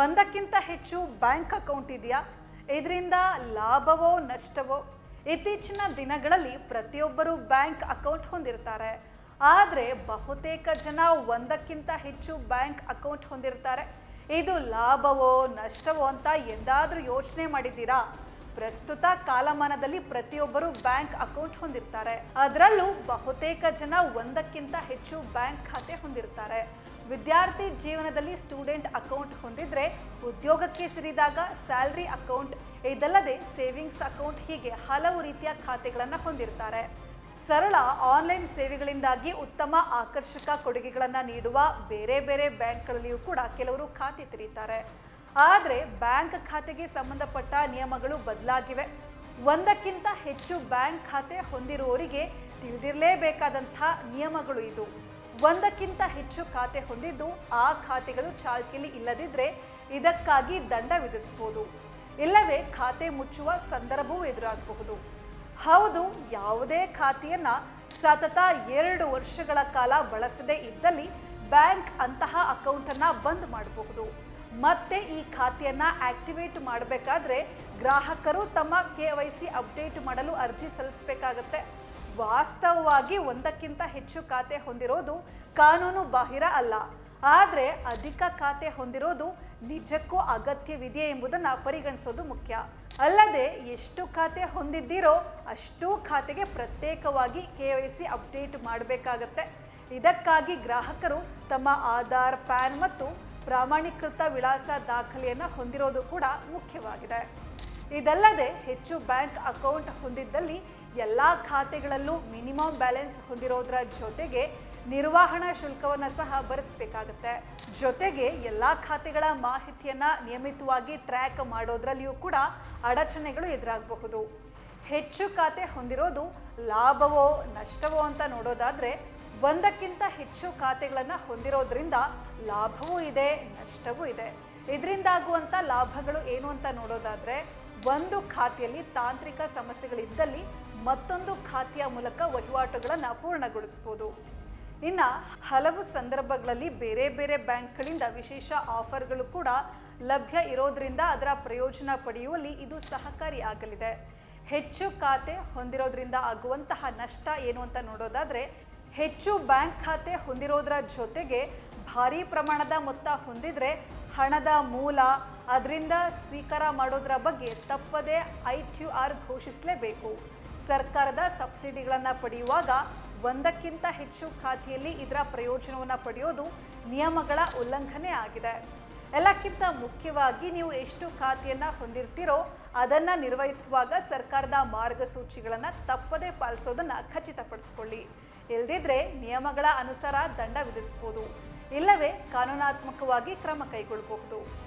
ಒಂದಕ್ಕಿಂತ ಹೆಚ್ಚು bank account ಇದೆಯಾ? ಇದರಿಂದ ಲಾಭವೋ ನಷ್ಟವೋ? ಇತ್ತೀಚಿನ ದಿನಗಳಲ್ಲಿ ಪ್ರತಿಯೊಬ್ಬರು ಬ್ಯಾಂಕ್ ಅಕೌಂಟ್ ಹೊಂದಿರ್ತಾರೆ. ಆದರೆ ಬಹುತೇಕ ಜನ ಒಂದಕ್ಕಿಂತ ಹೆಚ್ಚು ಬ್ಯಾಂಕ್ ಅಕೌಂಟ್ ಹೊಂದಿರ್ತಾರೆ. ಇದು ಲಾಭವೋ ನಷ್ಟವೋ ಅಂತ ಎಂದಾದರೂ ಯೋಚನೆ ಮಾಡಿದ್ದೀರಾ? ಪ್ರಸ್ತುತ ಕಾಲಮಾನದಲ್ಲಿ ಪ್ರತಿಯೊಬ್ಬರು ಬ್ಯಾಂಕ್ ಅಕೌಂಟ್ ಹೊಂದಿರ್ತಾರೆ. ಅದರಲ್ಲೂ ಬಹುತೇಕ ಜನ ಒಂದಕ್ಕಿಂತ ಹೆಚ್ಚು ಬ್ಯಾಂಕ್ ಖಾತೆ ಹೊಂದಿರ್ತಾರೆ. ವಿದ್ಯಾರ್ಥಿ ಜೀವನದಲ್ಲಿ ಸ್ಟೂಡೆಂಟ್ ಅಕೌಂಟ್ ಹೊಂದಿದ್ರೆ ಉದ್ಯೋಗಕ್ಕೆ ಸೇರಿದಾಗ ಸ್ಯಾಲ್ರಿ ಅಕೌಂಟ್, ಇದಲ್ಲದೆ ಸೇವಿಂಗ್ಸ್ ಅಕೌಂಟ್ ಹೀಗೆ ಹಲವು ರೀತಿಯ ಖಾತೆಗಳನ್ನು ಹೊಂದಿರ್ತಾರೆ. ಸರಳ ಆನ್ಲೈನ್ ಸೇವೆಗಳಿಂದಾಗಿ ಉತ್ತಮ ಆಕರ್ಷಕ ಕೊಡುಗೆಗಳನ್ನು ನೀಡುವ ಬೇರೆ ಬೇರೆ ಬ್ಯಾಂಕ್ಗಳಲ್ಲಿಯೂ ಕೂಡ ಕೆಲವರು ಖಾತೆ ತೆರೀತಾರೆ. ಆದರೆ ಬ್ಯಾಂಕ್ ಖಾತೆಗೆ ಸಂಬಂಧಪಟ್ಟ ನಿಯಮಗಳು ಬದಲಾಗಿವೆ. ಒಂದಕ್ಕಿಂತ ಹೆಚ್ಚು ಬ್ಯಾಂಕ್ ಖಾತೆ ಹೊಂದಿರುವವರಿಗೆ ತಿಳಿದಿರಲೇಬೇಕಾದಂಥ ನಿಯಮಗಳು ಇದು. ಒಂದಕ್ಕಿಂತ ಹೆಚ್ಚು ಖಾತೆ ಹೊಂದಿದ್ದು ಆ ಖಾತೆಗಳು ಚಾಲ್ತಿಯಲ್ಲಿ ಇಲ್ಲದಿದ್ದರೆ ಇದಕ್ಕಾಗಿ ದಂಡ ವಿಧಿಸಬಹುದು ಇಲ್ಲವೇ ಖಾತೆ ಮುಚ್ಚುವ ಸಂದರ್ಭವೂ ಎದುರಾಗಬಹುದು. ಹೌದು, ಯಾವುದೇ ಖಾತೆಯನ್ನ ಸತತ ಎರಡು ವರ್ಷಗಳ ಕಾಲ ಬಳಸದೇ ಇದ್ದಲ್ಲಿ ಬ್ಯಾಂಕ್ ಅಂತಹ ಅಕೌಂಟನ್ನು ಬಂದ್ ಮಾಡಬಹುದು. ಮತ್ತೆ ಈ ಖಾತೆಯನ್ನ ಆಕ್ಟಿವೇಟ್ ಮಾಡಬೇಕಾದ್ರೆ ಗ್ರಾಹಕರು ತಮ್ಮ ಕೆ ವೈ ಸಿ ಅಪ್ಡೇಟ್ ಮಾಡಲು ಅರ್ಜಿ ಸಲ್ಲಿಸಬೇಕಾಗತ್ತೆ. ವಾಸ್ತವವಾಗಿ ಒಂದಕ್ಕಿಂತ ಹೆಚ್ಚು ಖಾತೆ ಹೊಂದಿರೋದು ಕಾನೂನು ಬಾಹಿರ ಅಲ್ಲ. ಆದರೆ ಅಧಿಕ ಖಾತೆ ಹೊಂದಿರೋದು ನಿಜಕ್ಕೂ ಅಗತ್ಯವಿದೆಯೇ ಎಂಬುದನ್ನು ಪರಿಗಣಿಸೋದು ಮುಖ್ಯ. ಅಲ್ಲದೆ ಎಷ್ಟು ಖಾತೆ ಹೊಂದಿದ್ದೀರೋ ಅಷ್ಟೂ ಖಾತೆಗೆ ಪ್ರತ್ಯೇಕವಾಗಿ ಕೆ ವೈ ಸಿ ಅಪ್ಡೇಟ್ ಮಾಡಬೇಕಾಗತ್ತೆ. ಇದಕ್ಕಾಗಿ ಗ್ರಾಹಕರು ತಮ್ಮ ಆಧಾರ್, ಪ್ಯಾನ್ ಮತ್ತು ಪ್ರಾಮಾಣೀಕೃತ ವಿಳಾಸ ದಾಖಲೆಯನ್ನು ಹೊಂದಿರೋದು ಕೂಡ ಮುಖ್ಯವಾಗಿದೆ. ಇದಲ್ಲದೆ ಹೆಚ್ಚು ಬ್ಯಾಂಕ್ ಅಕೌಂಟ್ ಹೊಂದಿದ್ದಲ್ಲಿ ಎಲ್ಲ ಖಾತೆಗಳಲ್ಲೂ ಮಿನಿಮಮ್ ಬ್ಯಾಲೆನ್ಸ್ ಹೊಂದಿರೋದರ ಜೊತೆಗೆ ನಿರ್ವಹಣಾ ಶುಲ್ಕವನ್ನು ಸಹ ಭರಿಸಬೇಕಾಗತ್ತೆ. ಜೊತೆಗೆ ಎಲ್ಲ ಖಾತೆಗಳ ಮಾಹಿತಿಯನ್ನು ನಿಯಮಿತವಾಗಿ ಟ್ರ್ಯಾಕ್ ಮಾಡೋದ್ರಲ್ಲಿಯೂ ಕೂಡ ಅಡಚಣೆಗಳು ಎದುರಾಗಬಹುದು. ಹೆಚ್ಚು ಖಾತೆ ಹೊಂದಿರೋದು ಲಾಭವೋ ನಷ್ಟವೋ ಅಂತ ನೋಡೋದಾದ್ರೆ ಒಂದಕ್ಕಿಂತ ಹೆಚ್ಚು ಖಾತೆಗಳನ್ನು ಹೊಂದಿರೋದ್ರಿಂದ ಲಾಭವೂ ಇದೆ, ನಷ್ಟವೂ ಇದೆ. ಇದರಿಂದಾಗುವಂಥ ಲಾಭಗಳು ಏನು ಅಂತ ನೋಡೋದಾದ್ರೆ, ಒಂದು ಖಾತೆಯಲ್ಲಿ ತಾಂತ್ರಿಕ ಸಮಸ್ಯೆಗಳಿದ್ದಲ್ಲಿ ಮತ್ತೊಂದು ಖಾತೆಯ ಮೂಲಕ ವಹಿವಾಟುಗಳನ್ನು ಪೂರ್ಣಗೊಳಿಸ್ಬೋದು. ಇನ್ನು ಹಲವು ಸಂದರ್ಭಗಳಲ್ಲಿ ಬೇರೆ ಬೇರೆ ಬ್ಯಾಂಕ್ಗಳಿಂದ ವಿಶೇಷ ಆಫರ್ಗಳು ಕೂಡ ಲಭ್ಯ ಇರೋದ್ರಿಂದ ಅದರ ಪ್ರಯೋಜನ ಪಡೆಯುವಲ್ಲಿ ಇದು ಸಹಕಾರಿಯಾಗಲಿದೆ ಹೆಚ್ಚು ಖಾತೆ ಹೊಂದಿರೋದ್ರಿಂದ ಆಗುವಂತಹ ನಷ್ಟ ಏನು ಅಂತ ನೋಡೋದಾದ್ರೆ ಹೆಚ್ಚು ಬ್ಯಾಂಕ್ ಖಾತೆ ಹೊಂದಿರೋದ್ರ ಜೊತೆಗೆ ಭಾರಿ ಪ್ರಮಾಣದ ಮೊತ್ತ ಹೊಂದಿದ್ರೆ ಹಣದ ಮೂಲ, ಅದರಿಂದ ಸ್ವೀಕಾರ ಮಾಡೋದ್ರ ಬಗ್ಗೆ ತಪ್ಪದೇ ಐ ಟ್ಯೂ ಆರ್ ಘೋಷಿಸಲೇಬೇಕು. ಸರ್ಕಾರದ ಸಬ್ಸಿಡಿಗಳನ್ನು ಪಡೆಯುವಾಗ ಒಂದಕ್ಕಿಂತ ಹೆಚ್ಚು ಖಾತೆಯಲ್ಲಿ ಇದರ ಪ್ರಯೋಜನವನ್ನು ಪಡೆಯೋದು ನಿಯಮಗಳ ಉಲ್ಲಂಘನೆ ಆಗಿದೆ. ಎಲ್ಲಕ್ಕಿಂತ ಮುಖ್ಯವಾಗಿ ನೀವು ಎಷ್ಟು ಖಾತೆಯನ್ನು ಹೊಂದಿರ್ತೀರೋ ಅದನ್ನು ನಿರ್ವಹಿಸುವಾಗ ಸರ್ಕಾರದ ಮಾರ್ಗಸೂಚಿಗಳನ್ನು ತಪ್ಪದೇ ಪಾಲಿಸೋದನ್ನು ಖಚಿತಪಡಿಸ್ಕೊಳ್ಳಿ. ಇಲ್ದಿದ್ರೆ ನಿಯಮಗಳ ಅನುಸಾರ ದಂಡ ವಿಧಿಸಬಹುದು. ಇಲ್ಲವೇ ಕಾನೂನಾತ್ಮಕವಾಗಿ ಕ್ರಮ ಕೈಗೊಳ್ಳಬಹುದು.